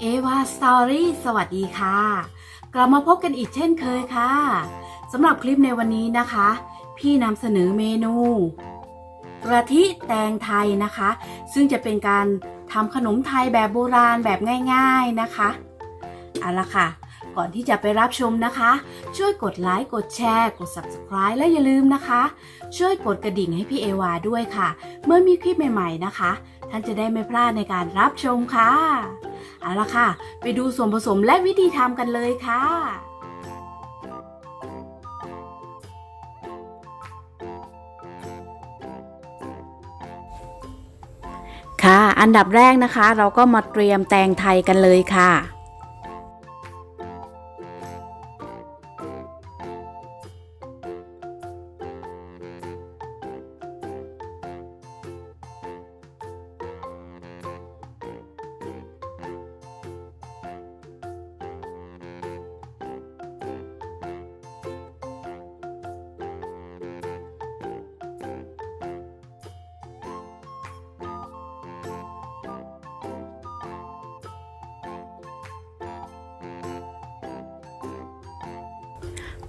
เอวาสตอรี่สวัสดีค่ะ กลับมาพบกันอีกเช่นเคยค่ะสำหรับคลิปในวันนี้นะคะ พี่นำเสนอเมนูกระทิแตงไทยนะคะ ซึ่งจะเป็นการทำขนมไทยแบบโบราณแบบง่ายๆนะคะเอาละค่ะ ก่อนที่จะไปรับชมนะคะ ช่วยกดไลค์กดแชร์ กด subscribe และอย่าลืมนะคะ ช่วยกดกระดิ่งให้พี่เอวาด้วยค่ะ เมื่อมีคลิปใหม่ๆนะคะ ท่านจะได้ไม่พลาดในการรับชมค่ะ เอาละค่ะ ไปดูส่วนผสมและวิธีทำกันเลยค่ะค่ะ อันดับแรกนะคะ เราก็มาเตรียมแตงไทยกันเลยค่ะ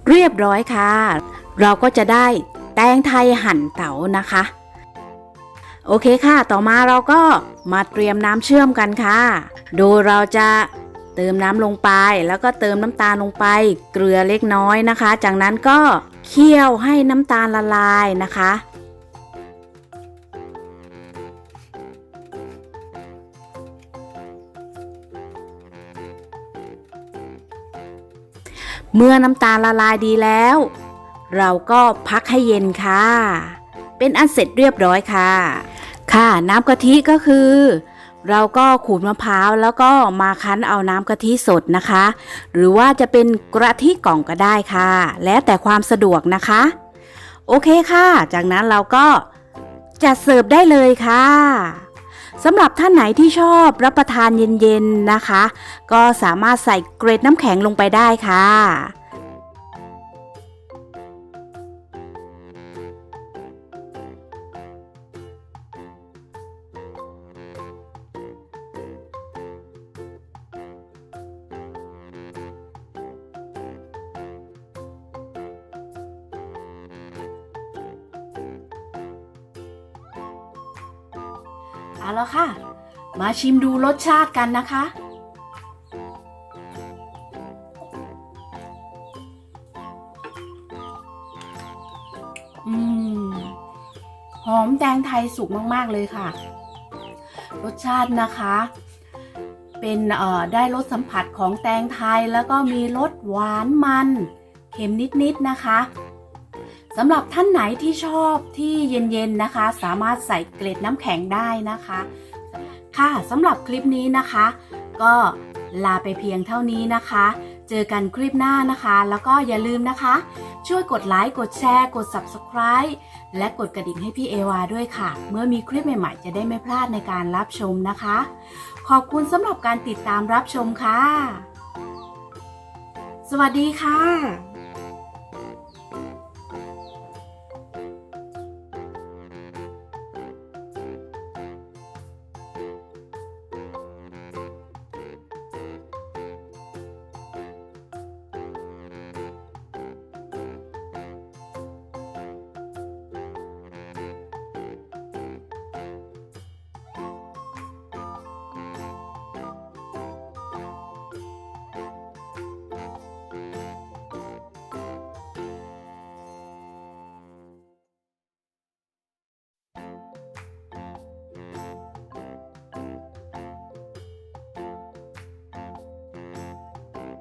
เรียบร้อยค่ะ เราก็จะได้แตงไทยหั่นเต๋านะคะ โอเคค่ะ ต่อมาเราก็มาเตรียมน้ำเชื่อมกันค่ะ โดยเราจะเติมน้ำลงไปแล้วก็เติมน้ำตาลลงไป เกลือเล็กน้อยนะคะ จากนั้นก็เคี่ยวให้น้ำตาลละลายนะคะ เมื่อน้ำตาลละลายดีแล้ว เราก็พักให้เย็นค่ะ เป็นอันเสร็จเรียบร้อยค่ะ ค่ะน้ำกะทิก็คือ เราก็ขูดมะพร้าวแล้วก็มาคั้นเอาน้ำกะทิสดนะคะ หรือว่าจะเป็นกะทิกล่องก็ได้ค่ะ แล้วแต่ความสะดวกนะคะ โอเคค่ะ จากนั้นเราก็จัดเสิร์ฟได้เลยค่ะ สำหรับท่านไหนที่ชอบรับประทานเย็นๆนะคะ ก็สามารถใส่เกรดน้ำแข็งลงไปได้ค่ะ เอาละค่ะ มาชิมดูรสชาติกันนะคะ อืม หอมแตงไทยสุกมาก ๆ เลยค่ะ รสชาตินะคะ เป็นเอ่อได้รสสัมผัสของแตงไทยแล้วก็มีรสหวานมัน เค็มนิด ๆ นะคะ สำหรับท่านไหนที่ชอบที่เย็นๆนะคะ สามารถใส่เกล็ดน้ำแข็งได้นะคะ ค่ะสำหรับคลิปนี้นะคะ ก็ลาไปเพียงเท่านี้นะคะ เจอกันคลิปหน้านะคะ แล้วก็อย่าลืมนะคะ ช่วยกดไลค์กดแชร์ กด Subscribe และกดกระดิ่งให้พี่เอวาด้วยค่ะ เมื่อมีคลิปใหม่ๆ จะได้ไม่พลาดในการรับชมนะคะ ขอบคุณสำหรับการติดตามรับชมค่ะ สวัสดีค่ะ